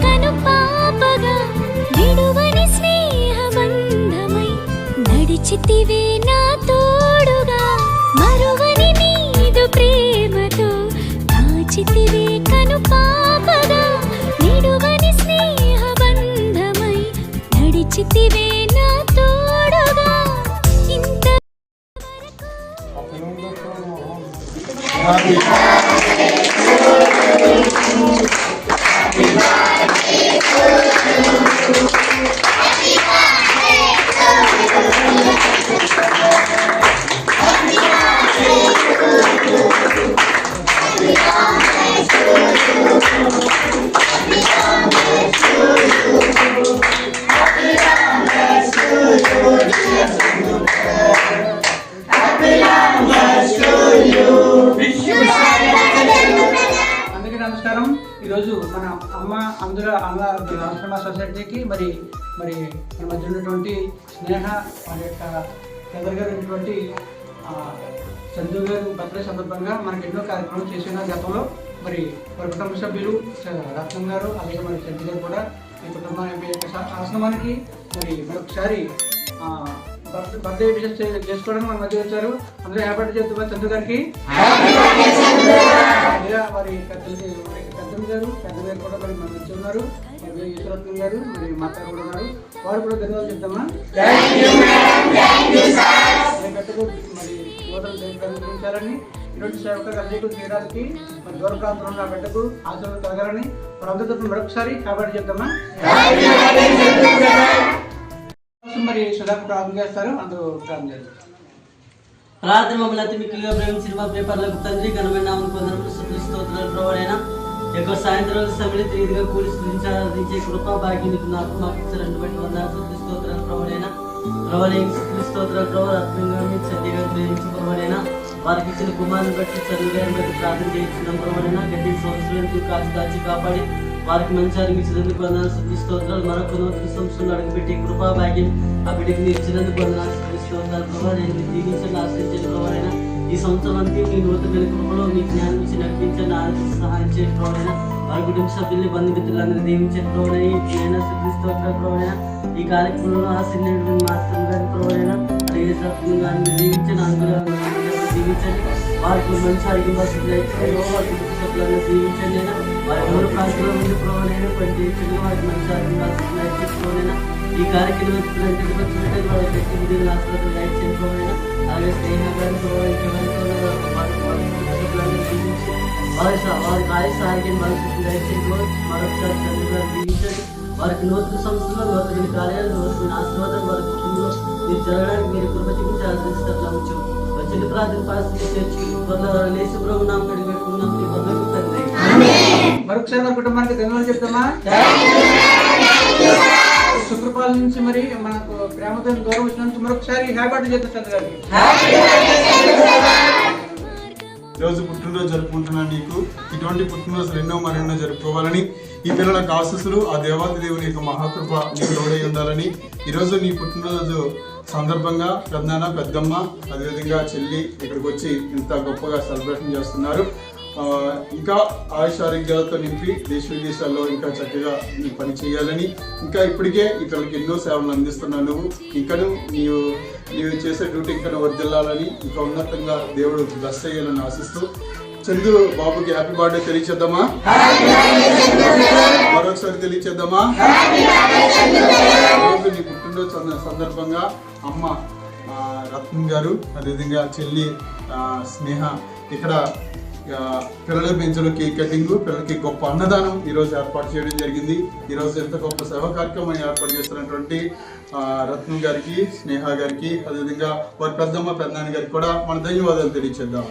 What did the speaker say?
కను పాపగా విడువని స్నేహబంధమై నడిచితివే నా ఈరోజు మన అమ్మ అందుల అన్న ఆశ్రమ సొసైటీకి మరి మరి మన మధ్య ఉన్నటువంటి స్నేహ వారి యొక్క ఎదురు గారు ఉన్నటువంటి చందు గారు బర్త్డే సందర్భంగా మనకి ఎన్నో కార్యక్రమాలు చేసిన గతంలో మరి వారి కుటుంబ సభ్యులు రత్నం గారు అలాగే మరి చందు గారు కూడా ఈ కుటుంబం యొక్క ఆశ్రమానికి మరి మరొకసారి బర్త్- బర్త్డే విషయం చేసుకోవడానికి మన మధ్య వచ్చారు. అందరూ హ్యాపీ చేస్తున్నారు చందు గారికి. పెద్దలు గారు పెద్ద గారు కూడా మరి మన నుంచి ఉన్నారు మరి ఈశ్వరత్నం గారు మరి మాత కూడా ఉన్నారు వారు కూడా ధన్యవాదాలు చెప్తామా మరి యువతను ప్రేమించాలని ఇటువంటి సేవకులు అజయకులు చేయడానికి మరి దూర ప్రాంతంలో ఉన్న ఆ బిడ్డకు ఆశలు కలగాలని వారందరి తరఫున మరొకసారి కాబట్టి చెప్తామా? మరి సుధాకు ప్రారంభం చేస్తారు అందరూ ప్రారంభం చేస్తారు. ప్రార్థన మమ్మల్ని అతి మిక్కిలిగా ప్రేమించిన మా పేపర్లకు తండ్రి ఘనమైన నామను పొందడం స్థుతులు స్తోత్రాలు ప్రవడైన యొక్క సాయంత్రం సమిళిత రీతిగా కూడి స్థుతించారాధించే కృపా భాగ్యునికి నాకు మాకు ఇచ్చారండి బట్టి వందల స్థుతులు స్తోత్రాలు ప్రవడైన ప్రవడైన స్థుతులు స్తోత్రాలు ప్రవ రత్నంగా మీ చండీగా ప్రేమించి ప్రవడైన వారికి ఇచ్చిన కుమారుని బట్టి చదువు బట్టి ప్రార్థన చేయించిన ప్రవడైన గడ్డి సంవత్సరానికి కాచి కాచి కాపాడి వారికి మంచి ఆరోగ్యం ఇచ్చినందుకు వందనాలు స్థుతులు స్తోత్రాలు మరొక నూతన సంస్థలు అడుగుపెట్టి కృపా భాగ్యం ఆ బిడ్డకి మీరు ఇచ్చినందుకు వందనాలు శుద్ధి స్తోత్రాలు ప్రభావ నేను మీరు దీవించండి ఆశ్రయించండి ప్రభావైనా. ఈ సంవత్సరం అంతా మీ నూతన కృపలో మీ జ్ఞానం ఇచ్చి నడిపించండి ఆలోచించి సహాయం చేయండి. వారి కుటుంబ సభ్యుల్ని బంధుమిత్రులందరూ దీవించండి. ప్రభావైనా ఈ ఈ కార్యక్రమంలో ఆశీర్వదించండి మాస్టర్ గారి ప్రభావైనా అలాగే సభ్యులు గారిని దీవించండి అనుగ్రహం దీవించండి వారికి మంచి ఆరోగ్యం వసతులు ఇచ్చేయండి వారి కుటుంబ సభ్యులను దీవించండి అయినా వారి ఎవరు ప్రాంతంలో ఉండి ప్రభావైనా పనిచేయించండి వారికి మంచి ఆరోగ్యం వసతులు ఇచ్చేసుకోవాలైనా ఈ కార్యక్రమం వచ్చినట్టు వచ్చినట్టు వాళ్ళ వ్యక్తి విధులు హాస్పిటల్ లైట్ చేయకపోయినా అలాగే స్నేహ గారిని వారి స- వారి ఆయుష ఆరోగ్యం భవిష్యత్తు దయచేసి మరొకసారి తండ్రి గారు దీవించండి వారికి నూతన సంస్థలో నూతన కార్యాలు నూతన ఆశీర్వాదం వారి కుటుంబంలో మీరు జరగడానికి మీరు కృప చూపించి ఆశ్రయిస్తట్లు అవచ్చు వచ్చిన ప్రార్థన పరిస్థితి చేర్చి త్వరలో లేచి ప్రభు నామం కడిగి పెట్టుకున్నాం మీ బంధువులు తండ్రి మరొకసారి మన కుటుంబానికి ధన్యవాదాలు చెప్తామా? శుక్రపాల నుంచి మరి మనకు ప్రేమతో గౌరవం ఇచ్చినందుకు మరొకసారి హ్యాపీ చేస్తారు గారికి రోజు పుట్టినరోజు జరుపుకుంటున్నా నీకు. ఇటువంటి పుట్టినరోజులు ఎన్నో మరెన్నో జరుపుకోవాలని ఈ పిల్లలకు ఆశీస్సులు ఆ దేవాది దేవుని యొక్క మహాకృప నీకు తోడై ఉండాలని. ఈరోజు నీ పుట్టినరోజు సందర్భంగా పెద్దనాన్న పెద్దమ్మ అదేవిధంగా చెల్లి ఇక్కడికి వచ్చి ఇంత గొప్పగా సెలబ్రేషన్ చేస్తున్నారు. ఇంకా ఆయుష ఆరోగ్యాలతో నింపి దేశ విదేశాల్లో ఇంకా చక్కగా నీ పని చేయాలని ఇంకా ఇప్పటికే పిల్లలకి ఎన్నో సేవలు అందిస్తున్నావు నువ్వు. ఇంకను నీవు నీవు చేసే డ్యూటీ ఇంకా వర్దిల్లాలని ఇంకా ఉన్నతంగా దేవుడు బ్లస్ అయ్యాలని ఆశిస్తూ చందు బాబుకి హ్యాపీ బర్త్డే తెలియచేద్దామా? మరొకసారి తెలియచేద్దామా? పుట్టినరోజు సందర్భంగా అమ్మ రత్నం గారు అదేవిధంగా చెల్లి స్నేహ ఇక్కడ పిల్లల పెంచడం కేక్ కటింగ్ పిల్లలకి గొప్ప అన్నదానం ఈరోజు ఏర్పాటు చేయడం జరిగింది. ఈరోజు ఎంత గొప్ప సేవా కార్యక్రమం ఏర్పాటు చేస్తున్నటువంటి రత్నం గారికి స్నేహ గారికి అదేవిధంగా వారి పెద్దమ్మ పెద్దనాన్న గారికి కూడా మన ధన్యవాదాలు తెలియచేద్దాం.